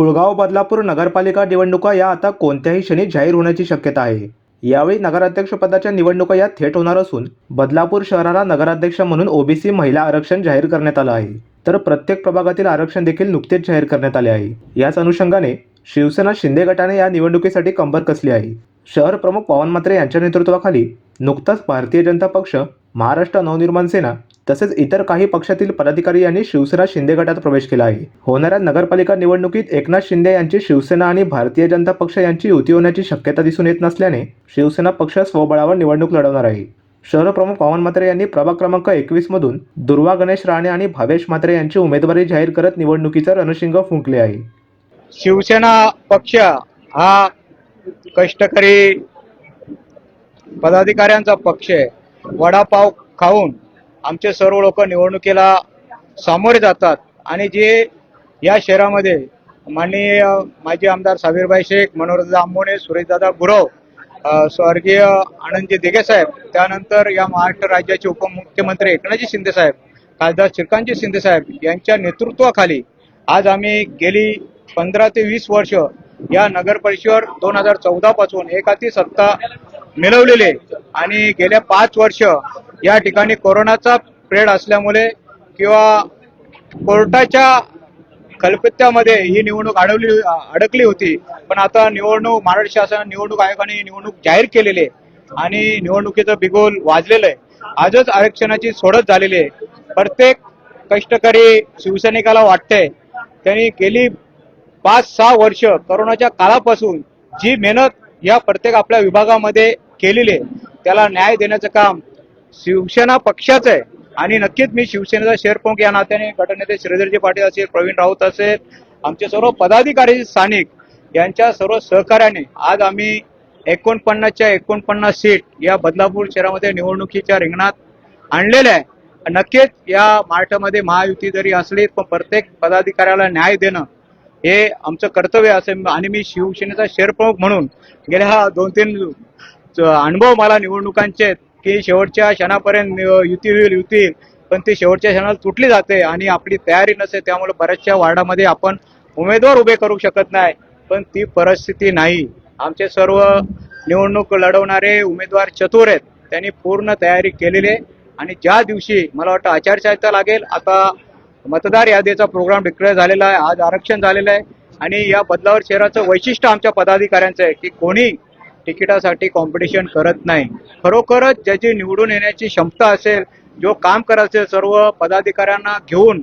कुळगाव बदलापूर नगरपालिका निवडणुका या आता कोणत्याही क्षणी जाहीर होण्याची शक्यता आहे. यावेळी नगराध्यक्षपदाच्या निवडणुका या थेट होणार असून बदलापूर शहराला नगराध्यक्ष म्हणून ओबीसी महिला आरक्षण जाहीर करण्यात आलं आहे. तर प्रत्येक प्रभागातील आरक्षण देखील नुकतेच जाहीर करण्यात आले आहे. याच अनुषंगाने शिवसेना शिंदे गटाने या निवडणुकीसाठी कंबर कसली आहे? शहर प्रमुख पवन म्हात्रे यांच्या नेतृत्वाखाली नुकताच भारतीय जनता पक्ष महाराष्ट्र नवनिर्माण सेना तसेच इतर काही पक्षातील पदाधिकारी यांनी शिवसेना शिंदे गटात प्रवेश केला आहे. होणाऱ्या नगरपालिका निवडणुकीत एकनाथ शिंदे यांची शिवसेना आणि भारतीय जनता पक्ष यांची युती होण्याची शक्यता दिसून येत नसल्याने शिवसेना पक्ष स्वबळावर निवडणूक लढवणार आहे. शहर प्रमुख पवन म्हात्रे यांनी प्रभाग क्रमांक एकवीस मधून दुर्वा गणेश राणे आणि भावेश म्हात्रे यांची उमेदवारी जाहीर करत निवडणुकीचा रणशिंग फुंकले आहे. शिवसेना पक्ष हा कष्टकरी पदाधिकाऱ्यांचा पक्ष आहे. वडापाव खाऊन आमचे सर्व लोक निवडणुकीला सामोरे जातात. आणि जे या शहरामध्ये माननीय माजी आमदार साबीरबाई शेख मनोहरदादा आंबोणे सुरेशदादा गुरव स्वर्गीय आनंदजी दिघे साहेब त्यानंतर या महाराष्ट्र राज्याचे उपमुख्यमंत्री एकनाथजी शिंदे साहेब खासदार श्रीकांतजी शिंदे साहेब यांच्या नेतृत्वाखाली आज आम्ही गेली पंधरा ते वीस वर्ष या नगर परिषद दोन हजार चौदा पासून एकाती सत्ता मिळवलेली आणि गेल्या पाच वर्ष या ठिकाणी कोरोनाचा प्रेड असल्यामुळे किंवा कोर्टाच्या कल्पित्यामध्ये ही निवडणूक अडवली अडकली होती. पण आता निवडणूक महाराष्ट्र शासन निवडणूक आयोगाने निवडणूक जाहीर केलेली आहे आणि निवडणुकीचं बिगोल वाजलेलं आहे. आजच आरक्षणाची सोडत झालेली आहे. प्रत्येक कष्टकरी शिवसैनिकाला वाटतंय त्यांनी गेली पाच सहा वर्ष करोनाच्या काळापासून जी मेहनत या प्रत्येक आपल्या विभागामध्ये केलेली आहे त्याला न्याय देण्याचं काम शिवसेना पक्षाचं आहे. आणि नक्कीच मी शिवसेनेचा शहर प्रमुख या नात्याने गटनेते श्रीधरजी पाटील असेल प्रवीण राऊत असेल आमचे सर्व पदाधिकारी स्थानिक यांच्या सर्व सहकार्याने आज आम्ही एकोणपन्नासच्या एकोणपन्नास सीट या बदलापूर शहरामध्ये निवडणुकीच्या रिंगणात आणलेल्या आहे. नक्कीच या महाराष्ट्रामध्ये महायुती जरी असली पण प्रत्येक पदाधिकाऱ्याला न्याय देणं हे आमचं कर्तव्य असेल आणि मी शिवसेनेचा शहर प्रमुख म्हणून गेल्या दोन तीन अनुभव मला निवडणुकांचे आहेत. की शेवटच्या क्षणापर्यंत युती होईल युती पण ती शेवटच्या क्षणाला तुटली जाते आणि आपली तयारी नसते त्यामुळे बऱ्याचशा वार्डामध्ये आपण उमेदवार उभे करू शकत नाही. पण ती परिस्थिती नाही. आमचे सर्व निवडणूक लढवणारे उमेदवार चतुर आहेत. त्यांनी पूर्ण तयारी केलेली आहे. आणि ज्या दिवशी मला वाटतं आचारसंहिता लागेल आता मतदार यादीचा प्रोग्राम डिक्लेअर झालेला आहे. आज आरक्षण झालेलं आहे. आणि या बदलावर शहराचं वैशिष्ट्य आमच्या पदाधिकाऱ्यांचं आहे की कोणी तिकिटासाठी कॉम्पिटिशन करत नाही. खरोखरच ज्याची निवडून येण्याची क्षमता असेल जो काम करत असेल सर्व पदाधिकाऱ्यांना घेऊन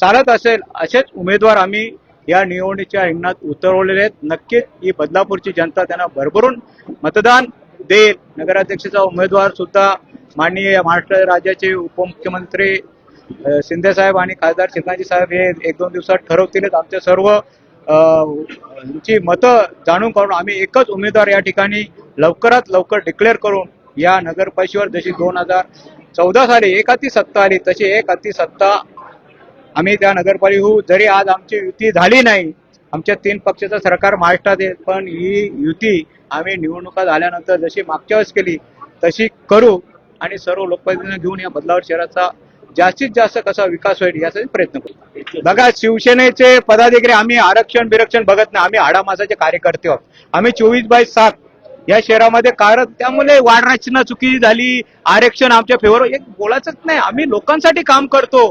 चालत असेल असेच उमेदवार आम्ही या निवडणुकीच्या रिंगणात उतरवलेले आहेत. नक्कीच ही बदलापूरची जनता त्यांना भरभरून मतदान देईल. नगराध्यक्षाचा उमेदवार सुद्धा माननीय महाराष्ट्र राज्याचे उपमुख्यमंत्री शिंदे साहेब आणि खासदार शिकांजी साहेब हे एक दोन दिवसात ठरवतीलच. आमचे सर्व ची मतं जाणून काढून आम्ही एकच उमेदवार या ठिकाणी लवकरात लवकर डिक्लेअर करून या नगर परिषदेवर जशी दोन हजार चौदा साली एक हाती सत्ता आली तशी एक हाती सत्ता आम्ही त्या नगरपालिका जरी आज आमची युती झाली नाही आमच्या तीन पक्षाचं सरकार महाराष्ट्रात आहे पण ही युती आम्ही निवडणुका झाल्यानंतर जशी मागच्या वेळेस केली तशी करू आणि सर्व लोकप्रतिनिधी घेऊन या बदलावर शहराचा जास्तीत जास्त कसा विकास होईल यासाठी प्रयत्न करू. बघा शिवसेनेचे पदाधिकारी आम्ही आरक्षण बिरक्षण बघत नाही. आम्ही आडामासाचे कार्यकर्ते आहोत. आम्ही चोवीस बाय सात या शहरामध्ये कारण त्यामुळे वाढ रचना चुकी झाली. आरक्षण आमच्या फेवर एक बोलायचंच नाही. आम्ही लोकांसाठी काम करतो.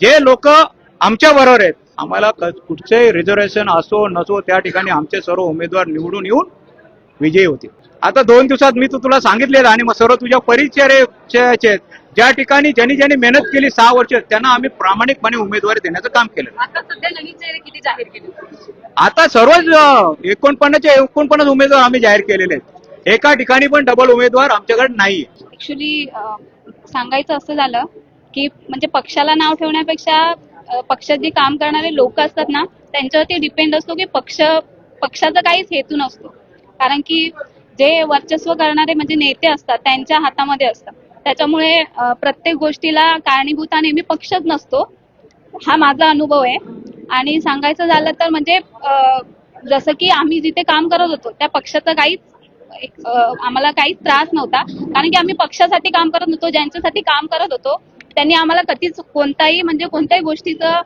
जे लोक आमच्या बरोबर आहेत आम्हाला कुठचे रिझर्वेशन असो नसो त्या ठिकाणी आमचे सर्व उमेदवार निवडून येऊन विजयी होतील. आता दोन दिवसात मी तू तुला सांगितलेलं आणि मग सर्व तुझ्या परिचयाचे ज्या ठिकाणी ज्यांनी ज्यांनी मेहनत केली सहा वर्ष त्यांना आम्ही प्रामाणिकपणे उमेदवारी देण्याचं काम केलं. आता सध्या नवीन चेहरे किती जाहीर केले? आता सर्वच अं, एकोणपन्नासचे एकोणपन्नास उमेदवार आम्ही जाहीर केलेले आहेत. एका ठिकाणी पण डबल उमेदवार आमच्याकडे नाही ऍक्च्युली सांगायचं असं झालं की म्हणजे पक्षाला नाव ठेवण्यापेक्षा पक्षात जे काम करणारे लोक असतात ना त्यांच्यावरती डिपेंड असतो की पक्ष पक्षाचा काहीच हेतू नसतो. कारण की जे वर्चस्व करणारे म्हणजे नेते असतात त्यांच्या हातामध्ये असतं. त्याच्यामुळे प्रत्येक गोष्टीला कारणीभूत हा नेहमी पक्षच नसतो. हा माझा अनुभव आहे. आणि सांगायचं झालं तर म्हणजे जसं की आम्ही जिथे काम करत होतो त्या पक्षाचं काहीच आम्हाला काहीच त्रास नव्हता. कारण की आम्ही पक्षासाठी काम करत नव्हतो ज्यांच्यासाठी काम करत होतो त्यांनी आम्हाला कधीच कोणताही म्हणजे कोणत्याही गोष्टीचं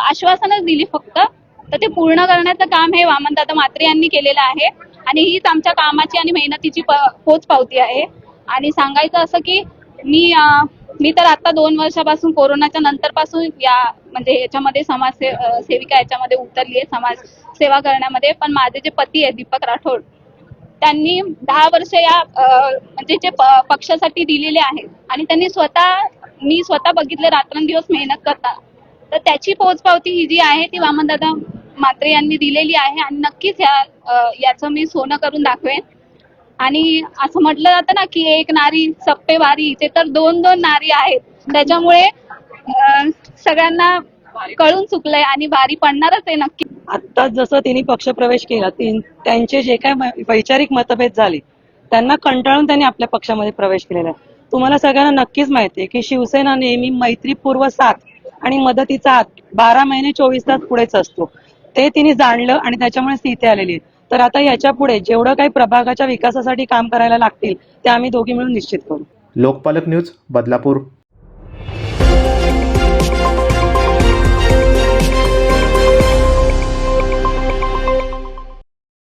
आश्वासनच दिली फक्त. तर ते पूर्ण करण्याचं काम हे वामनदादा म्हात्रे यांनी केलेलं आहे. आणि हीच आमच्या कामाची आणि मेहनतीची पोच पावती आहे. आणि सांगायचं असं की मी मी तर आता दोन वर्षापासून कोरोनाच्या नंतर पासून या म्हणजे याच्यामध्ये समाज से- सेविका याच्यामध्ये उतरली आहे समाज सेवा करण्यामध्ये. पण माझे जे पती आहे दीपक राठोड त्यांनी दहा वर्ष या म्हणजे जे पक्षासाठी दिलेले आहेत. आणि त्यांनी स्वतः मी स्वतः बघितले रात्रंदिवस मेहनत करता. तर त्याची पोचपावती ही जी आहे ती वामनदादा मात्रे यांनी दिलेली आहे. आणि नक्कीच या याचं मी सोनं करून दाखवेन. आणि असं म्हटलं जातं ना की एक नारी सप्पे वारी ते तर दोन दोन नारी आहेत. त्याच्यामुळे सगळ्यांना कळून चुकलंय आणि भारी पडणारच आहे नक्की. आता जसं तिने पक्षप्रवेश केला त्यांचे जे काय वैचारिक मतभेद झाले त्यांना कंटाळून त्यांनी आपल्या पक्षामध्ये प्रवेश केलेला आहे. तुम्हाला सगळ्यांना नक्कीच माहिती आहे की शिवसेना नेहमी मैत्रीपूर्व साथ आणि मदतीचा हात बारा महिने चोवीस तास पुढेच असतो. ते तिने जाणलं आणि त्याच्यामुळेच ती इथे आलेली आहे. तर आता याच्यापुढे जेवढं काही प्रभागाच्या विकासासाठी काम करायला लागतील ते आम्ही दोघी मिळून निश्चित करू. लोकपालक न्यूज बदलापूर.